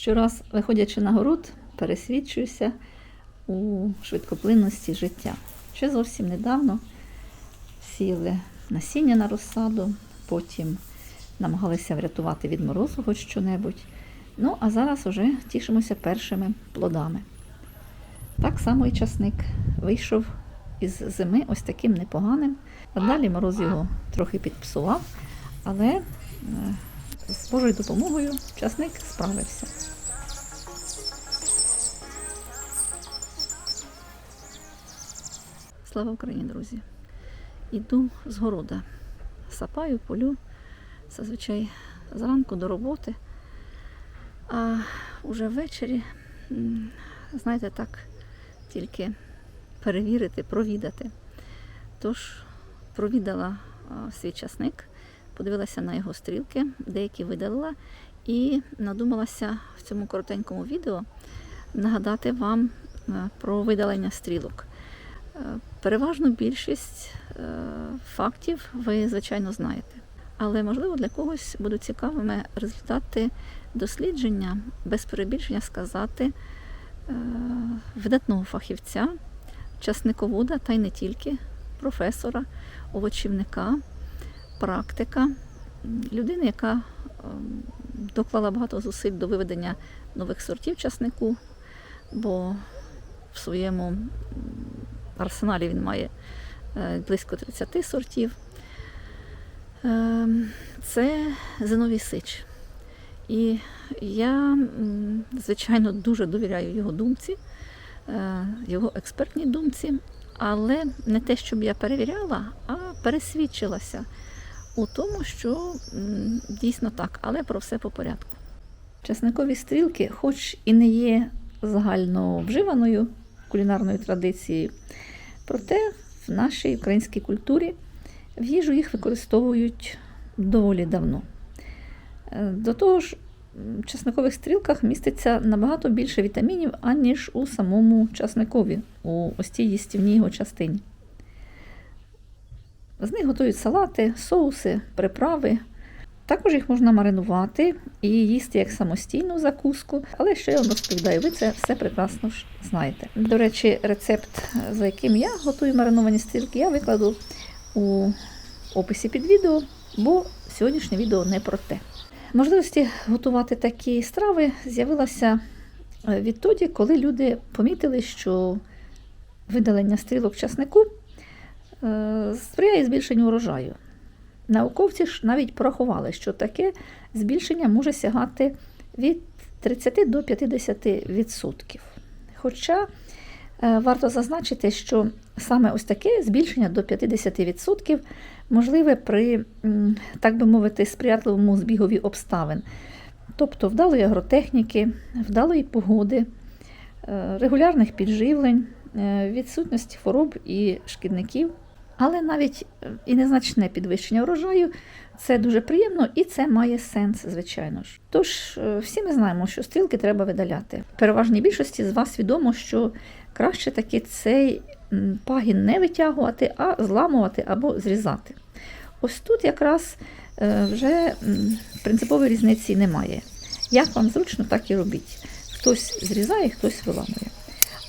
Щораз, виходячи на город, пересвідчуюся у швидкоплинності життя. Ще зовсім недавно сіяли насіння на розсаду, потім намагалися врятувати від морозу хоч що-небудь. Ну, а зараз вже тішимося першими плодами. Так само і часник вийшов із зими ось таким непоганим. А далі мороз його трохи підпсував, але е, з Божою допомогою часник справився. Слава Україні, друзі! Іду з города, сапаю, полю, зазвичай зранку до роботи, а вже ввечері, знаєте, так, тільки перевірити, провідати. Тож провідала свій часник, подивилася на його стрілки, деякі видалила, і надумалася в цьому коротенькому відео нагадати вам е, про видалення стрілок. Переважну більшість е, фактів ви, звичайно, знаєте. Але, можливо, для когось будуть цікавими результати дослідження, без перебільшення сказати, е, видатного фахівця, часниковода, та й не тільки, професора, овочівника, практика, людини, яка ем, доклала багато зусиль до виведення нових сортів часнику, бо в своєму арсеналі він має е, близько 30 сортів. Ем, Це Зиновій Сич. І я, звичайно, дуже довіряю його думці, е, його експертній думці, але не те, щоб я перевіряла, а пересвідчилася у тому, що дійсно так, але про все по порядку. Часникові стрілки, хоч і не є загально вживаною кулінарною традицією, проте в нашій українській культурі в їжу їх використовують доволі давно. Е, До того ж, в часникових стрілках міститься набагато більше вітамінів, аніж у самому часникові, у ось цій їстівній його частині. З них готують салати, соуси, приправи. Також їх можна маринувати і їсти як самостійну закуску, але що я вам розповідаю, ви це все прекрасно знаєте. До речі, рецепт, за яким я готую мариновані стрілки, я викладу у описі під відео, бо сьогоднішнє відео не про те. Можливості готувати такі страви з'явилася е, відтоді, коли люди помітили, що видалення стрілок часнику е, сприяє збільшенню урожаю. Науковці ж навіть порахували, що таке збільшення може сягати від 30 до 50%. Хоча е, варто зазначити, що саме ось таке збільшення до 50% можливе при, так би мовити, сприятливому збігові обставин, тобто вдалої агротехніки, вдалої погоди, е, регулярних підживлень, е, відсутності хвороб і шкідників. Але навіть е, і незначне підвищення врожаю це дуже приємно і це має сенс, звичайно ж. Тож е, всі ми знаємо, що стрілки треба видаляти. Переважній більшості з вас відомо, що краще таки цей пагін не витягувати, а зламувати або зрізати. Ось тут якраз е, вже принципової різниці немає. Як вам зручно, так і робіть. Хтось зрізає, хтось виламує.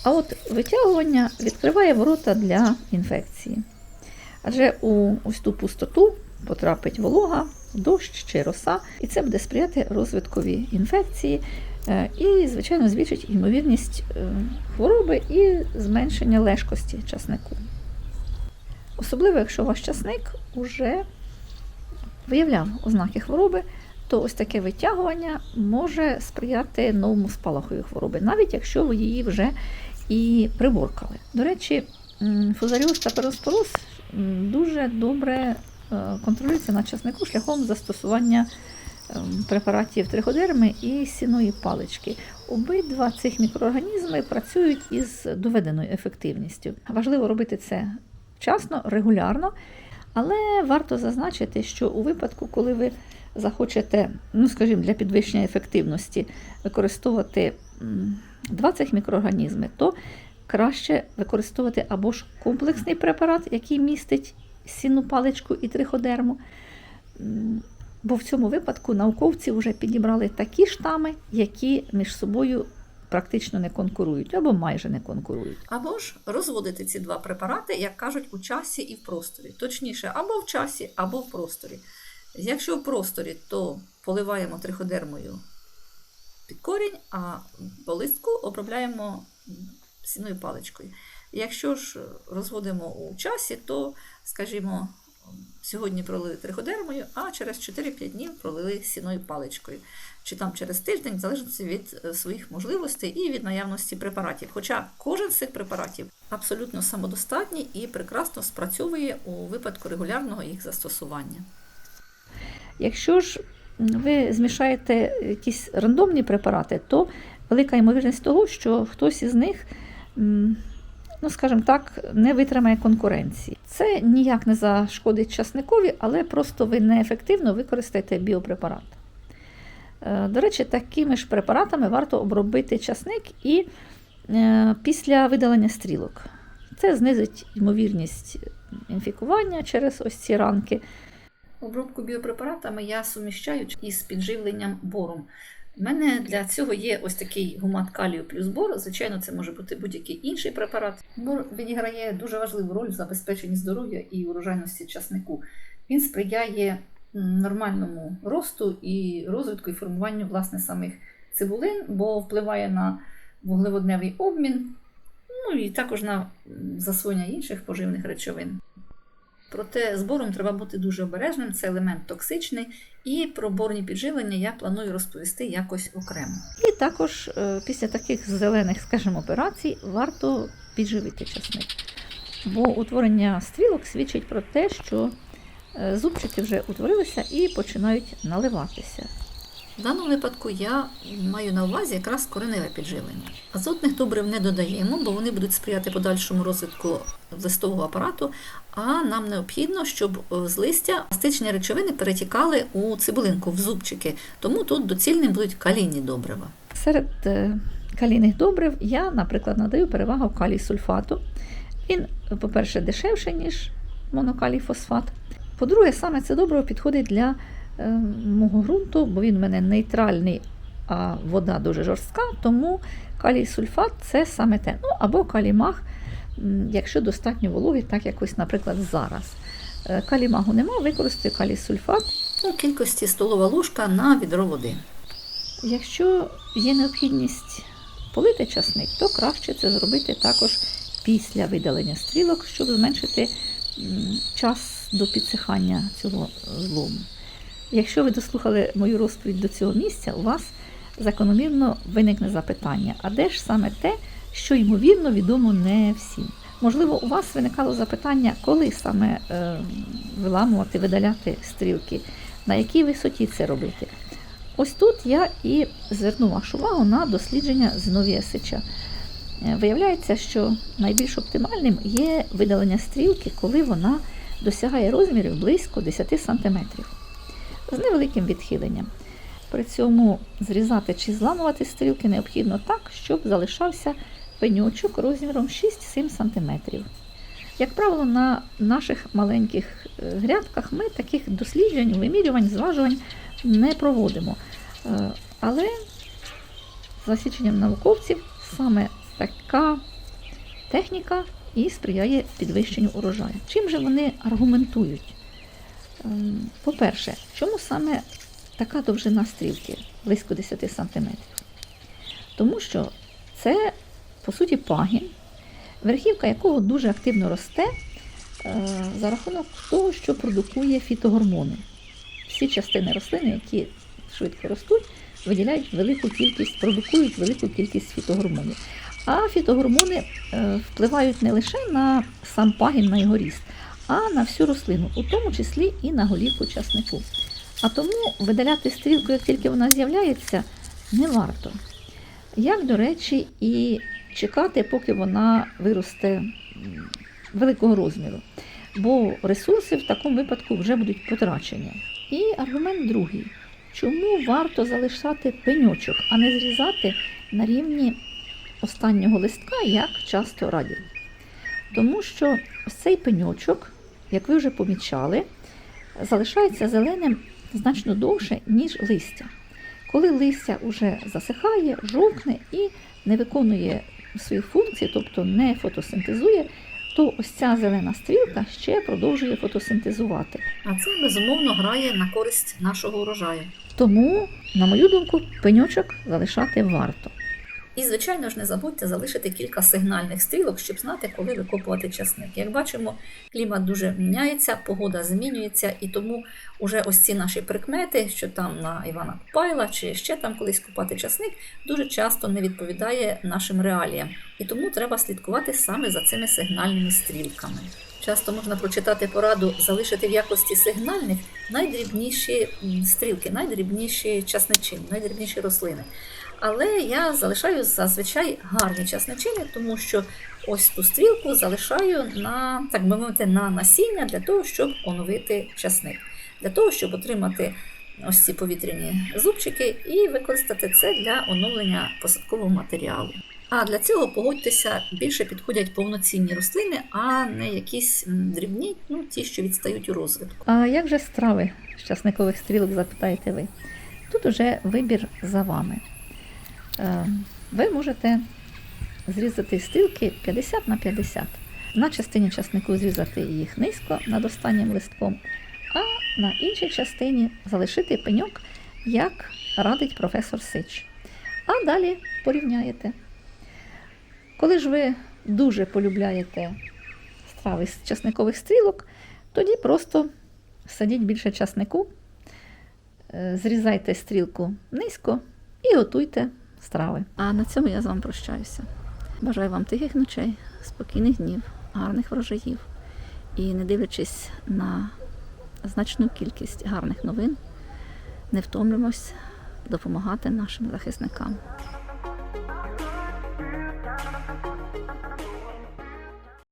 А от витягування відкриває ворота для інфекції. Адже у ось ту пустоту потрапить волога, дощ чи роса, і це буде сприяти розвиткові інфекції е, і, звичайно, збільшить ймовірність е, хвороби і зменшення лежкості часнику. Особливо, якщо ваш часник уже виявляв ознаки хвороби, то ось таке витягування може сприяти новому спалаху хвороби, навіть якщо ви її вже і приборкали. До речі, м, фузаріоз та пероспороз дуже добре е, контролюється на часнику шляхом застосування ем, препаратів триходерми і сіної палички. Обидва цих мікроорганізми працюють із доведеною ефективністю. Важливо робити це вчасно, регулярно, але варто зазначити, що у випадку, коли ви захочете, ну скажімо, для підвищення ефективності використовувати два цих мікроорганізми, то краще використовувати або ж комплексний препарат, який містить сінну паличку і триходерму, Бо в цьому випадку науковці вже підібрали такі штами, які між собою практично не конкурують або майже не конкурують. Або ж розводити ці два препарати, як кажуть, у часі і в просторі. Точніше, або в часі, або в просторі. Якщо в просторі, то поливаємо триходермою під корінь, а по листку обробляємо сіною паличкою. Якщо ж розводимо у часі, то, скажімо, сьогодні пролили триходермою, а через 4-5 днів пролили сіною паличкою. Чи там через тиждень, в залежності від е, своїх можливостей і від наявності препаратів. Хоча кожен з цих препаратів абсолютно самодостатній і прекрасно спрацьовує у випадку регулярного їх застосування. Якщо ж ви змішаєте якісь рандомні препарати, то велика ймовірність того, що хтось із них, ну скажімо так, не витримає конкуренції. Це ніяк не зашкодить часникові, але просто ви неефективно використаєте біопрепарат. Е, До речі, такими ж препаратами варто обробити часник і е, після видалення стрілок. Це знизить ймовірність інфікування через ось ці ранки. Обробку біопрепаратами я суміщаю із підживленням бором. У мене для цього є ось такий гумат калію плюс бор. Звичайно, це може бути будь-який інший препарат. Бор відіграє дуже важливу роль в забезпеченні здоров'я і урожайності часнику. Він сприяє нормальному росту і розвитку і формуванню власне самих цибулин, бо впливає на вуглеводневий обмін, ну і також на засвоєння інших поживних речовин. Проте збором треба бути дуже обережним, це елемент токсичний, і про борні підживлення я планую розповісти якось окремо. І також е, після таких зелених, скажімо, операцій варто підживити часник. Бо утворення стрілок свідчить про те, що е, зубчики вже утворилися і починають наливатися. В даному випадку я маю на увазі якраз кореневе підживлення. Азотних добрив не додаємо, бо вони будуть сприяти подальшому розвитку листового апарату. А нам необхідно, щоб з листя пластичні речовини перетікали у цибулинку, в зубчики. Тому тут доцільним будуть калійні добрива. Серед е, калійних добрив я, наприклад, надаю перевагу калій сульфату. Він, по-перше, дешевший, ніж монокалій фосфат. По-друге, саме це добриво підходить для мого ґрунту, бо він в мене нейтральний, а вода дуже жорстка, тому калій сульфат це саме те. Ну або калімаг, м, якщо достатньо вологи, так як ось, наприклад, зараз. Е, Калімагу нема, використаю калій сульфат у кількості столова ложка на відро води. Якщо є необхідність полити часник, то краще це зробити також після видалення стрілок, щоб зменшити час до підсихання цього злому. Якщо ви дослухали мою розповідь до цього місця, у вас закономірно виникне запитання, а де ж саме те, що ймовірно відомо не всім? Можливо, у вас виникало запитання, коли саме е, виламувати, видаляти стрілки, на якій висоті це робити. Ось тут я і зверну вашу увагу на дослідження Зиновія Сича. Е, Виявляється, що найбільш оптимальним є видалення стрілки, коли вона досягає розмірів близько 10 см з невеликим відхиленням. При цьому зрізати чи зламувати стрілки необхідно так, щоб залишався пеньочок розміром 6-7 см. Як правило, на наших маленьких е, грядках ми таких досліджень, вимірювань, зважувань не проводимо. Е, Але за свідченням науковців саме така техніка і сприяє підвищенню урожаю. Чим же вони аргументують? Ем, По-перше, чому саме така довжина стрілки близько 10 см? Тому що це, по суті, пагін, верхівка якого дуже активно росте е, за рахунок того, що продукує фітогормони. Всі частини рослини, які швидко ростуть, виділяють велику кількість, продукують велику кількість фітогормонів. А фітогормони е, впливають не лише на сам пагін, на його ріст, а на всю рослину, у тому числі і на голівку часнику. А тому видаляти стрілку, як тільки вона з'являється, не варто. Як, до речі, і чекати, поки вона виросте великого розміру. Бо ресурси в такому випадку вже будуть потрачені. І аргумент другий. Чому варто залишати пеньочок, а не зрізати на рівні останнього листка, як часто радять? Тому що цей пеньочок, як ви вже помічали, залишається зеленим значно довше, ніж листя. Коли листя вже засихає, жовкне і не виконує свої функції, тобто не фотосинтезує, то ось ця зелена стрілка ще продовжує фотосинтезувати. А це безумовно грає на користь нашого урожаю. Тому, на мою думку, пеньочок залишати варто. І, звичайно ж, не забудьте залишити кілька сигнальних стрілок, щоб знати, коли викопувати часник. Як бачимо, клімат дуже міняється, погода змінюється, і тому уже ось ці наші прикмети, що там на Івана Купайла чи ще там колись купати часник, дуже часто не відповідає нашим реаліям. І тому треба слідкувати саме за цими сигнальними стрілками. Часто можна прочитати пораду залишити в якості сигнальних найдрібніші стрілки, найдрібніші часничини, найдрібніші рослини. Але я залишаю зазвичай гарні часничини, тому що ось ту стрілку залишаю на, так би мовити, на насіння для того, щоб оновити часник, для того, щоб отримати ось ці повітряні зубчики і використати це для оновлення посадкового матеріалу. А для цього погодьтеся, більше підходять повноцінні рослини, а не якісь дрібні, ну ті, що відстають у розвитку. А як же страви з часникових стрілок, запитаєте ви? Тут уже вибір за вами. Е, Ви можете зрізати стрілки 50 на 50. На частині часнику зрізати їх низько над останнім листком, а на іншій частині залишити пеньок, як радить професор Сич. А далі порівняєте. Коли ж ви дуже полюбляєте страви з часникових стрілок, тоді просто садіть більше часнику, е, зрізайте стрілку низько і готуйте страви. А на цьому я з вами прощаюся. Бажаю вам тихих ночей, спокійних днів, гарних врожаїв. І не дивлячись на значну кількість гарних новин, не втомлюємось допомагати нашим захисникам.